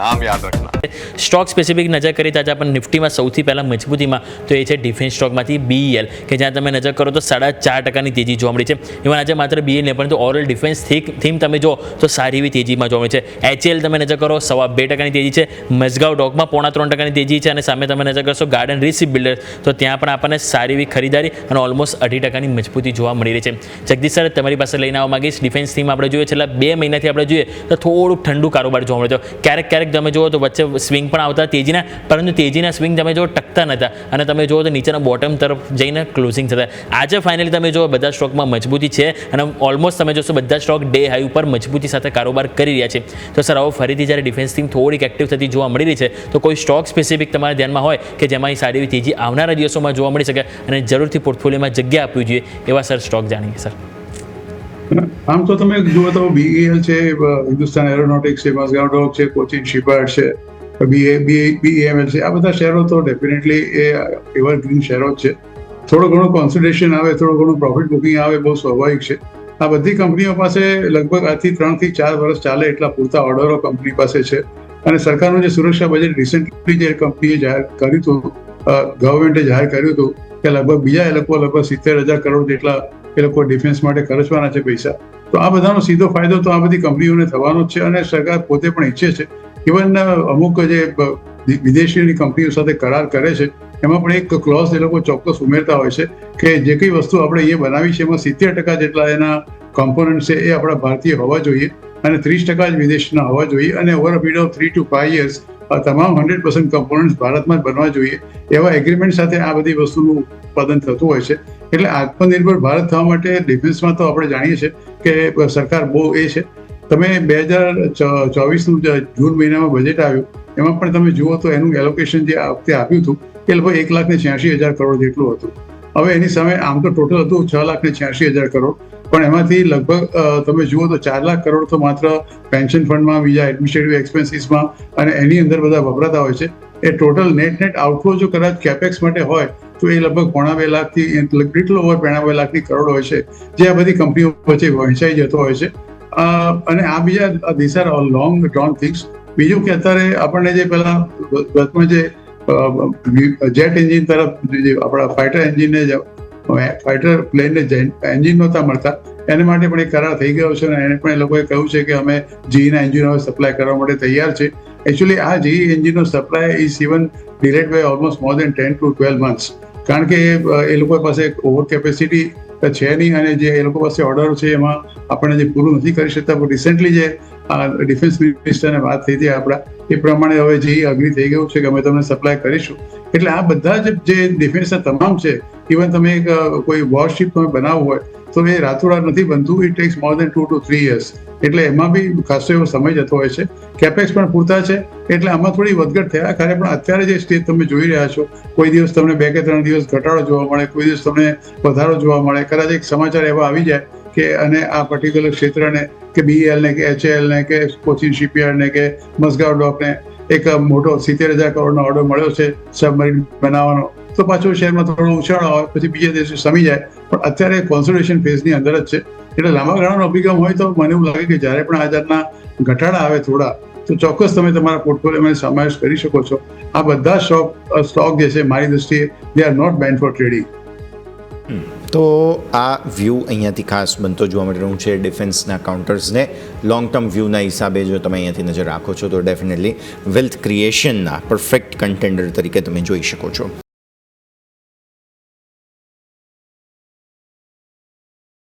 નામ યાદ રાખના. Stock specific નજર કરી આજે પણ નિફ્ટીમાં સૌથી પહેલાં મજબૂતીમાં તો એ છે ડિફેન્સ સ્ટોકમાંથી બીઈએલ કે જ્યાં તમે નજર કરો તો સાડા ચાર ટકાની તેજી જોવા મળી છે. એમાં આજે માત્ર બીએલ નહીં, પરંતુ ઓરલ ડિફેન્સ થીક થીમ તમે જો તો સારી એવી તેજીમાં જોવા મળી છે. એચએલ તમે નજર કરો, સવા બે ટકાની તેજી છે. મઝગાવ ડોકમાં પોણા ત્રણ ટકાની તેજી છે અને સામે તમે નજર કરશો ગાર્ડન રિસીપ બિલ્ડર, તો ત્યાં પણ આપણને સારી એવી ખરીદારી અને ઓલમોસ્ટ અઢી ટકાની મજબૂતી જોવા મળી રહી છે. જગદીશ સર, તમારી પાસે લઈને આવવા માગીશ. ડિફેન્સ થીમ આપણે જોઈએ, છેલ્લા બે મહિનાથી આપણે જોઈએ તો થોડુંક ઠંડુ કારોબાર જોવા મળે છે ક્યારેક ક્યારેક તમે જુઓ તો વચ્ચે સ્વિંગ પણ આવતા તેજીના, પરંતુ તેજીના સ્વિંગ તમે જો ટકતા નહોતા અને તમે જુઓ તો નીચેના બોટમ તરફ જઈને ક્લોઝિંગ થતા. આજે ફાઇનલી તમે જુઓ બધા સ્ટોકમાં મજબૂતી છે અને ઓલમોસ્ટ તમે જોશો બધા સ્ટોક ડે હાઈ ઉપર મજબૂતી સાથે કારોબાર કરી રહ્યા છે. તો સર, આવો ફરીથી જ્યારે ડિફેન્સ ટીમ થોડીક એક્ટિવ થતી જોવા મળી રહી છે, તો કોઈ સ્ટોક સ્પેસિફિક તમારા ધ્યાનમાં હોય કે જેમાં સારી એવી તેજી આવનારા દિવસોમાં જોવા મળી શકે અને જરૂરથી પોર્ટફોલિયોમાં જગ્યા આપવી જોઈએ એવા સર સ્ટોક જાણીએ સર. આમ તો તમે જુઓ તો બીઈએલ છે હિન્દુસ્તાન એરોનોટિક્સ છે મઝગાંવ ડોક છે કોચિન શિપાર્ડ છે બીએ બીએમએલ છે, આ બધા શહેરો તો ડેફિનેટલી એ એવરગ્રીન શહેરો જ છે. થોડું ઘણું કોન્સન્ટ્રેશન આવે, થોડું ઘણું પ્રોફિટ બુકિંગ આવે, બહુ સ્વાભાવિક છે. આ બધી કંપનીઓ પાસે લગભગ આથી ત્રણથી ચાર વર્ષ ચાલે એટલા પૂરતા ઓર્ડરો કંપની પાસે છે. અને સરકારનું જે સુરક્ષા બજેટ રિસેન્ટલી જે કંપનીએ જાહેર કર્યું હતું ગવર્મેન્ટે જાહેર કર્યું હતું, કે લગભગ બીજા એ લોકો લગભગ સિત્તેર હજાર કરોડ જેટલા એ લોકો ડિફેન્સ માટે ખર્ચવાના છે પૈસા. તો આ બધાનો સીધો ફાયદો તો આ બધી કંપનીઓને થવાનો જ છે અને સરકાર પોતે પણ ઈચ્છે છે. ઇવન અમુક જે વિદેશીની કંપનીઓ સાથે કરાર કરે છે, એમાં પણ એક ક્લોઝ એ લોકો ચોક્કસ ઉમેરતા હોય છે કે જે કઈ વસ્તુ આપણે એ બનાવી છે, એમાં સિત્તેર ટકા જેટલા એના કોમ્પોનન્ટ છે એ આપણા ભારતીય હોવા જોઈએ અને ત્રીસ ટકા જ વિદેશના હોવા જોઈએ અને over a period of three two five years તમામ હંડ્રેડ પર્સન્ટ કમ્પોનન્ટ ભારતમાં જ બનવા જોઈએ એવા એગ્રીમેન્ટ સાથે આ બધી વસ્તુનું ઉત્પાદન થતું હોય છે. એટલે આત્મનિર્ભર ભારત થવા માટે ડિફેન્સમાં તો આપણે જાણીએ છીએ કે સરકાર બહુ એ છે. તમે બે હજાર ચોવીસનું જૂન મહિનામાં બજેટ આવ્યું, એમાં પણ તમે જુઓ તો એનું એલોકેશન જે આ વખતે આપ્યું હતું, એ લગભગ એક લાખ ને છ્યાસી હજાર કરોડ જેટલું હતું. હવે એની સામે આમ તો ટોટલ હતું છ લાખ ને છ્યાસી હજાર કરોડ, પણ એમાંથી લગભગ તમે જુઓ તો ચાર લાખ કરોડ તો માત્ર પેન્શન ફંડમાં બીજા એડમિનિસ્ટ્રેટિવ એક્સપેન્સીસમાં અને એની અંદર બધા વપરાતા હોય છે. એ ટોટલ નેટ નેટ આઉટફ્લો જો કદાચ કેપેક્સ માટે હોય તો એ લગભગ પોણા બે લાખથી લિટલ ઓવર પોણા બે લાખની કરોડ હોય છે. જે આ બધી કંપનીઓ વચ્ચે વહેંચાઈ જતો હોય છે. અને આ બીજા this are long term things બીજું કે અત્યારે આપણને જે પેલા વચમાં જે જેટ એન્જિન તરફ જે આપણા ફાઇટર એન્જિનને ફાઇટર પ્લેનને એન્જિન નહોતા મળતા. એને માટે પણ એક કરાર થઈ ગયો છે અને એને પણ એ લોકોએ કહ્યું છે કે અમે જીઈના એન્જિન સપ્લાય કરવા માટે તૈયાર છે. એકચ્યુઅલી આ GE એન્જિનનો supply is even delayed by almost more than ten to twelve months કારણ કે એ લોકો પાસે ઓવર કેપેસિટી છે નહીં અને જે એ લોકો પાસે ઓર્ડર છે એમાં આપણે જે પૂરું નથી કરી શકતા, પણ રિસેન્ટલી જે ડિફેન્સ મિનિસ્ટરને વાત થઈ હતી આપણા, એ પ્રમાણે હવે જે અગ્રી થઈ ગયું છે કે અમે તમને સપ્લાય કરીશું. એટલે આ બધા જ જે ડિફેન્સના તમામ છે ઇવન તમે એક કોઈ વોરશીપ તમે બનાવવું હોય તો એ રાતોડા નથી બનતું. It takes more than two two three years એટલે એમાં બી ખાસો એવો સમય જતો હોય છે. કેપેક્સ પણ પૂરતા છે. એટલે આમાં થોડી વધઘટ થયા. ખરે પણ અત્યારે જે સ્ટેજ તમે જોઈ રહ્યા છો, કોઈ દિવસ તમને બે કે ત્રણ દિવસ ઘટાડો જોવા મળે, કોઈ દિવસ તમને વધારો જોવા મળે, કદાચ એક સમાચાર એવા આવી જાય કે અને આ પર્ટિક્યુલર ક્ષેત્રને કે બીએલ ને, કે એચએલ ને, કે કોચિન શિપયાર્ડ ને, કે મસગાવ ડોકને એક મોટો સિત્તેર હજાર કરોડનો ઓર્ડર મળ્યો છે સબમરીન બનાવવાનો. તો પાછો શહેરમાં થોડો ઉછાળો આવે, પછી બીજા દિવસે સમી જાય. પણ અત્યારે કોન્સન્ટ્રેશન ફેઝની અંદર જ છે. એટલે લાંબા ગાળાનો અભિગમ હોય તો મને એવું લાગે કે જ્યારે પણ આ ઘટાડા આવે થોડા, તો ચોક્કસ તમે તમારા પોર્ટફોલિયોમાં સમાવેશ કરી શકો છો. આ બધા સ્ટોક સ્ટોક જે છે, મારી દૃષ્ટિએ they are not band for trading તો આ વ્યૂ અહીંયાથી ખાસ બનતો જોવા મળી રહ્યું છે ડિફેન્સના કાઉન્ટર્સને લોંગ ટર્મ વ્યૂના હિસાબે જો તમે અહીંયાથી નજર રાખો છો, તો ડેફિનેટલી વેલ્થ ક્રિએશનના પરફેક્ટ કન્ટેન્ડર તરીકે તમે જોઈ શકો છો.